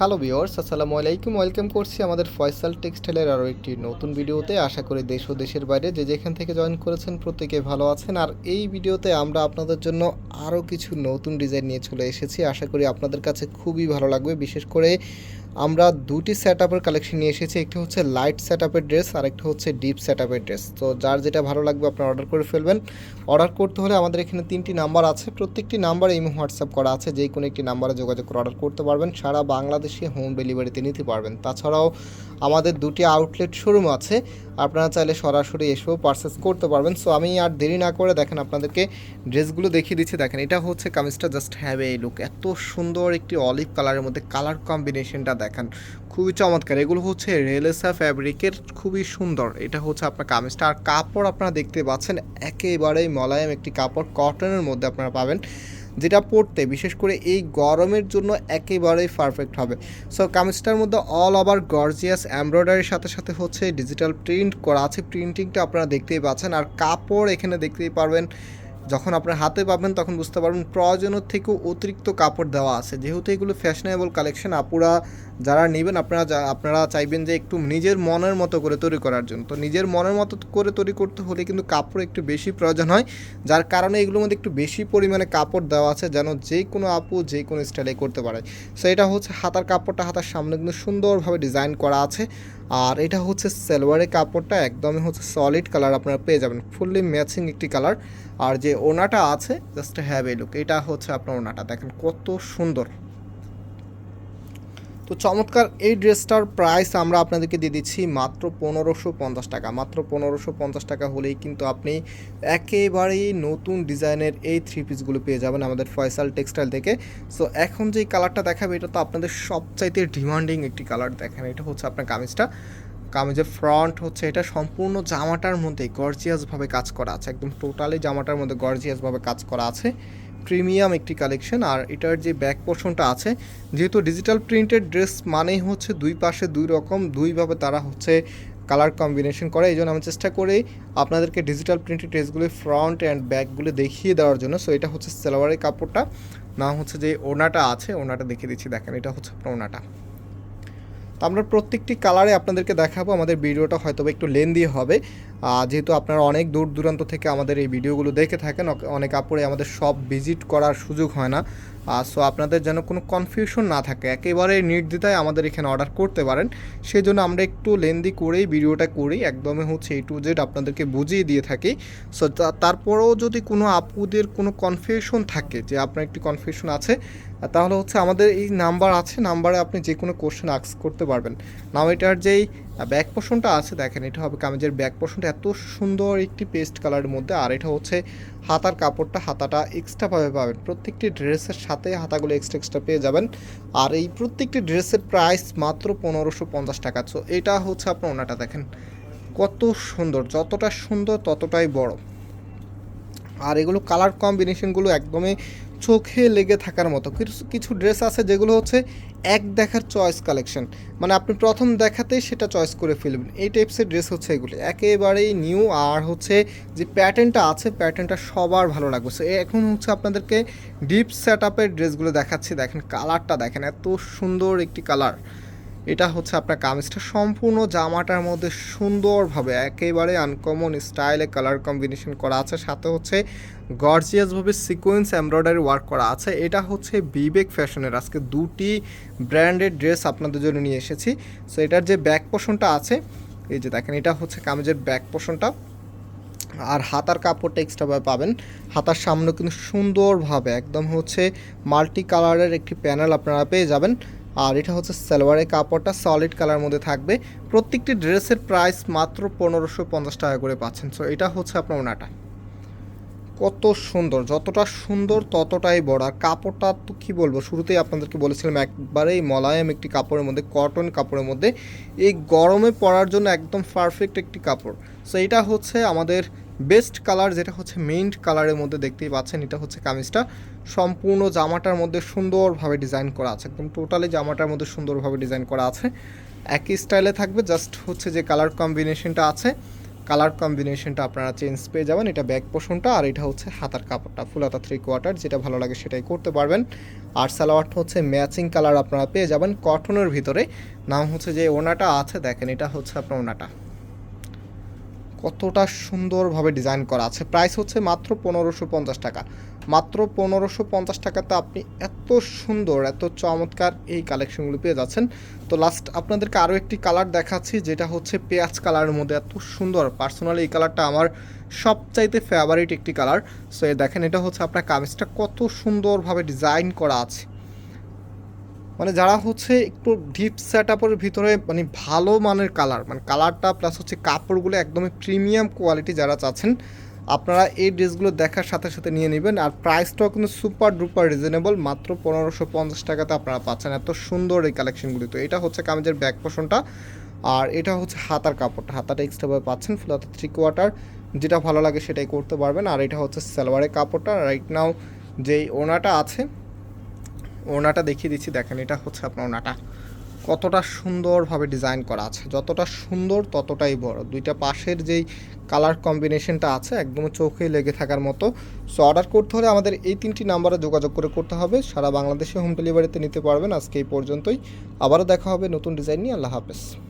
Hello viewers আসসালামু আলাইকুম। Welcome করছি আমাদের ফয়সাল টেক্সটাইলের আরও একটি নতুন ভিডিওতে। আশা করি দেশ ও দেশের বাইরে যে যেখান থেকে জয়েন করেছেন প্রত্যেকে ভালো আছেন। আর এই ভিডিওতে আমরা আপনাদের জন্য আরও কিছু নতুন ডিজাইন নিয়ে চলে এসেছি। আশা করি আপনাদের কাছে খুবই ভালো লাগবে। বিশেষ করে আমরা দুটি সেট আপের কালেকশন নিয়ে এসেছি, একটি হচ্ছে লাইট সেট আপের ড্রেস আর একটা হচ্ছে ডিপ সেট আপের ড্রেস তো যার যেটা ভালো লাগবে আপনারা অর্ডার করে ফেলবেন। অর্ডার করতে হলে আমাদের এখানে তিনটি নাম্বার আছে। প্রত্যেকটি নাম্বারে ইমো হোয়াটসঅ্যাপ করা আছে যে কোনো একটি নাম্বারে যোগাযোগ করে অর্ডার করতে পারবেন। সারা বাংলাদেশে হোম ডেলিভারিতে নিতে পারবেন। তাছাড়াও আমাদের দুটি আউটলেট শোরুম আছে। আপনারা চাইলে সরাসরি এসেও পারচেস করতে পারবেন। সো আমি আর দেরি না করে দেখেন আপনাদেরকে ড্রেসগুলো দেখিয়ে দিচ্ছি। দেখেন, এটা হচ্ছে কামিজটা জাস্ট হ্যাভ এই লুক এত সুন্দর একটি অলিভ কালারের মধ্যে কালার কম্বিনেশনটা দেখেন। খুবই চমৎকার। এগুলো হচ্ছে রেলেসা ফ্যাব্রিকের, খুবই সুন্দর। এটা হচ্ছে আপনার কামিজটা। আর কাপড় আপনারা দেখতে পাচ্ছেন, একেবারেই মলায়েম একটি কাপড়। কটনের মধ্যে আপনারা পাবেন, যেটা পরতে, বিশেষ করে এই গরমের জন্য একেবারেই পারফেক্ট হবে। সো কামিজটার মধ্যে অল ওভার গর্জিয়াস এমব্রয়ডারির সাথে সাথে হচ্ছে ডিজিটাল প্রিন্ট করা আছে। প্রিন্টিংটা আপনারা দেখতেই পাচ্ছেন। আর কাপড় এখানে দেখতেই পারবেন, যখন আপনার হাতে পাবেন, তখন বুঝতে পারবেন প্রয়োজনের থেকেও অতিরিক্ত কাপড় দেওয়া আছে। যেহেতু এগুলো ফ্যাশনেবল কালেকশন আপুরা যারা নেবেন, আপনারা আপনারা চাইবেন যে একটু নিজের মনের মতো করে তৈরি করার জন্য। তো নিজের মনের মতো করে তৈরি করতে হলে কিন্তু কাপড় একটু বেশি প্রয়োজন হয়, যার কারণে এগুলোর মধ্যে একটু বেশি পরিমাণে কাপড় দেওয়া আছে যেন যে কোনো আপু যে কোনো স্টাইলে করতে পারে। সো এটা হচ্ছে হাতার কাপড়টা, হাতার সামনে কিন্তু সুন্দরভাবে ডিজাইন করা আছে। আর এটা হচ্ছে সালোয়ারের কাপড়টা, একদমই হচ্ছে সলিড কালার আপনারা পেয়ে যাবেন ফুললি ম্যাচিং একটি কালার আর যে ওনাটা আছে জাস্ট হ্যাভ এ লুক এটা হচ্ছে আপনার ওনাটা দেখেন কত সুন্দর। তো চমৎকার এই ড্রেসটার প্রাইস আমরা আপনাদেরকে দিয়ে দিচ্ছি মাত্র পনেরোশো পঞ্চাশ টাকা। মাত্র পনেরোশো পঞ্চাশ টাকা হলেই কিন্তু আপনি একেবারেই নতুন ডিজাইনের এই থ্রি পিসগুলো পেয়ে যাবেন আমাদের ফয়সাল টেক্সটাইল থেকে। সো এখন যেই কালারটা দেখাবে, এটা তো আপনাদের সবচাইতে ডিমান্ডিং একটি কালার দেখেন। এটা হচ্ছে আপনার কামিজটা। কামিজের ফ্রন্ট হচ্ছে এটা। সম্পূর্ণ জামাটার মধ্যে গর্জিয়াসভাবে কাজ করা আছে। একদম টোটালি জামাটার মধ্যে গর্জিয়াসভাবে কাজ করা আছে। প্রিমিয়াম একটি কালেকশন, আর এটার যে ব্যাক পোর্শনটা আছে, যেহেতু ডিজিটাল প্রিন্টেড ড্রেস মানেই হচ্ছে দুই পাশে দুই রকম, দুইভাবে তারা হচ্ছে কালার কম্বিনেশন করে। এই জন্য আমি চেষ্টা করি আপনাদেরকে ডিজিটাল প্রিন্টেড ড্রেসগুলি ফ্রন্ট অ্যান্ড ব্যাকগুলো দেখিয়ে দেওয়ার জন্য। সো এটা হচ্ছে সালোয়ারের কাপড়টা না হচ্ছে যে ওনাটা আছে ওনাটা দেখিয়ে দিচ্ছি, দেখেন, এটা হচ্ছে ওনাটা তো আমরা প্রত্যেকটি কালারে আপনাদেরকে দেখাবো, আমাদের ভিডিওটা হয়তো একটু লেন্দি হবে। যেহেতু আপনারা অনেক দূর দূরান্ত থেকে আমাদের এই ভিডিওগুলো দেখে থাকেন অনেক আপুরে আমাদের সব ভিজিট করার সুযোগ হয় না। সো আপনাদের যেন কোনো কনফিউশন না থাকে, একেবারে নির্দ্বিধায় আমাদের এখানে অর্ডার করতে পারেন। সেই জন্য আমরা একটু লেন্দি করেই ভিডিওটা করি, একদমই হচ্ছে এই টু জেড আপনাদেরকে বুঝিয়ে দিয়ে থাকি। সো তারপরেও যদি কোনো আপুদের কোনো কনফিউশন থাকে, যে আপনার একটি কনফিউশন আছে, তাহলে হচ্ছে আমাদের এই নাম্বার আছে নাম্বারে আপনি যে কোনো কোশ্চেন আক্স করতে পারবেন। নাও এটার যেই ব্যাক পোর্শনটা আছে দেখেন, এটা হবে কামিজের ব্যাক পোর্শনটা এত সুন্দর একটি পেস্ট কালারের মধ্যে। আর এটা হচ্ছে হাতার কাপড়টা, হাতাটা এক্সট্রাভাবে পাবেন। প্রত্যেকটি ড্রেসের সাথে হাতাগুলো এক্সট্রা এক্সট্রা পেয়ে যাবেন। আর এই প্রত্যেকটি ড্রেসের প্রাইস মাত্র পনেরোশো পঞ্চাশ টাকা। সো এটা হচ্ছে আপনার ওনাটা দেখেন। কত সুন্দর, যতটা সুন্দর ততটাই বড়। আর এগুলো কালার কম্বিনেশনগুলো একদমই চোখে লেগে থাকার মতো। কিছু কিছু ড্রেস আছে যেগুলো হচ্ছে এক দেখার চয়েস কালেকশন মানে আপনি প্রথম দেখাতেই সেটা চয়েস করে ফেলবেন। এই টাইপসের ড্রেস হচ্ছে এগুলি। একেবারেই নিউ আর হচ্ছে যে প্যাটার্নটা আছে প্যাটার্নটা সবার ভালো লাগবে। সো এখন হচ্ছে আপনাদেরকে ডিপ সেট আপের ড্রেসগুলো দেখাচ্ছি। দেখেন কালারটা দেখেন, এত সুন্দর একটি কালার এটা হচ্ছে আপনার কামিজটা। সম্পূর্ণ জামাটার মধ্যে সুন্দরভাবে একেবারে আনকমন স্টাইলে কালার কম্বিনেশন করা আছে। সাথে হচ্ছে গর্জিয়াসভাবে সিকোয়েন্স এমব্রয়ডারি ওয়ার্ক করা আছে। এটা হচ্ছে বিবেক ফ্যাশনের। আজকে দুটি ব্র্যান্ডেড ড্রেস আপনাদের জন্য নিয়ে এসেছি। সো এটার যে ব্যাক পোর্শনটা আছে, এই যে দেখেন, এটা হচ্ছে কামিজের ব্যাক পোর্শনটা আর হাতার কাপড়টা এক্সট্রাভাবে পাবেন। হাতার সামনে কিন্তু সুন্দরভাবে একদম হচ্ছে মাল্টি কালারের একটি প্যানেল আপনারা পেয়ে যাবেন। আর এটা হচ্ছে সালোয়ারের কাপড়টা সলিড কালার মধ্যে থাকবে। প্রত্যেকটি ড্রেসের প্রাইস মাত্র পনেরোশো পঞ্চাশ টাকা করে পাচ্ছেন। সো এটা হচ্ছে আপনার ওনাটা। কত সুন্দর, যতটা সুন্দর ততটাই বড়। আর কাপড়টা তো কী বলব, শুরুতেই আপনাদেরকে বলেছিলাম, একবারেই মলায়েম একটি কাপড়ের মধ্যে কটন কাপড়ের মধ্যে। এই গরমে পরার জন্য একদম পারফেক্ট একটি কাপড়। সো এটা হচ্ছে আমাদের বেস্ট কালার যেটা হচ্ছে মেইন কালারের মধ্যে দেখতেই পাচ্ছেন, এটা হচ্ছে কামিজটা। সম্পূর্ণ জামাটার মধ্যে সুন্দরভাবে ডিজাইন করা আছে, একদম টোটালি জামাটার মধ্যে সুন্দরভাবে ডিজাইন করা আছে। একই স্টাইলে থাকবে, জাস্ট হচ্ছে যে কালার কম্বিনেশনটা আছে, কালার কম্বিনেশনটা আপনারা চেঞ্জ পেয়ে যাবেন, এটা ব্যাক পোষণটা আর এটা হচ্ছে হাতার কাপড়টা, ফুল হাতা থ্রি কোয়ার্টার যেটা ভালো লাগে সেটাই করতে পারবেন। আর সালোয়ারটা হচ্ছে ম্যাচিং কালার আপনারা পেয়ে যাবেন কটনের ভিতরে। নাম হচ্ছে যে ওনাটা আছে, দেখেন এটা হচ্ছে আপনার ওনাটা। কতটা সুন্দরভাবে ডিজাইন করা আছে। প্রাইস হচ্ছে মাত্র পনেরোশো পঞ্চাশ টাকা। মাত্র পনেরোশো পঞ্চাশ টাকাতে আপনি এত সুন্দর, এত চমৎকার এই কালেকশনগুলো পেয়ে যাচ্ছেন। তো লাস্ট আপনাদেরকে আরও একটি কালার দেখাচ্ছি, যেটা হচ্ছে পেঁয়াজ কালারের মধ্যে এত সুন্দর। পার্সোনালি এই কালারটা আমার সবচাইতে ফেভারিট একটি কালার সো দেখেন, এটা হচ্ছে আপনার কামিজটা কত সুন্দরভাবে ডিজাইন করা আছে। মানে যারা হচ্ছে একটু ডিপ সেট আপের ভিতরে মানে ভালো মানের কালার মানে কালারটা প্লাস হচ্ছে কাপড়গুলো একদমই প্রিমিয়াম কোয়ালিটি যারা চাচ্ছেন, আপনারা এই ড্রেসগুলো দেখার সাথে সাথে নিয়ে নেবেন। আর প্রাইসটাও কিন্তু সুপার ডুপার রিজনেবল মাত্র পনেরোশো পঞ্চাশ টাকাতে আপনারা পাচ্ছেন। এত সুন্দর এই কালেকশনগুলি তো এটা হচ্ছে কামিজের ব্যাক পোষণটা আর এটা হচ্ছে হাতার কাপড়টা। হাতাটা এক্সট্রাভাবে পাচ্ছেন ফুল হাতা থ্রি কোয়ার্টার যেটা ভালো লাগে সেটাই করতে পারবেন। আর এটা হচ্ছে সালোয়ারের কাপড়টা। রাইট নাও যেই ওনাটা আছে ওনাটা দেখিয়ে দিচ্ছি। দেখেন, এটা হচ্ছে আপনার ওনাটা। কতটা সুন্দরভাবে ডিজাইন করা আছে। যতটা সুন্দর, ততটাই বড়। দুইটা পাশের যেই কালার কম্বিনেশনটা আছে একদম চোখে লেগে থাকার মতো। সো, অর্ডার করতে হলে আমাদের এই তিনটি নাম্বারে যোগাযোগ করে করতে হবে। সারা বাংলাদেশে হোম ডেলিভারিতে নিতে পারবেন। আজকে এই পর্যন্তই। আবারও দেখা হবে নতুন ডিজাইন নিয়ে। আল্লাহ হাফেজ।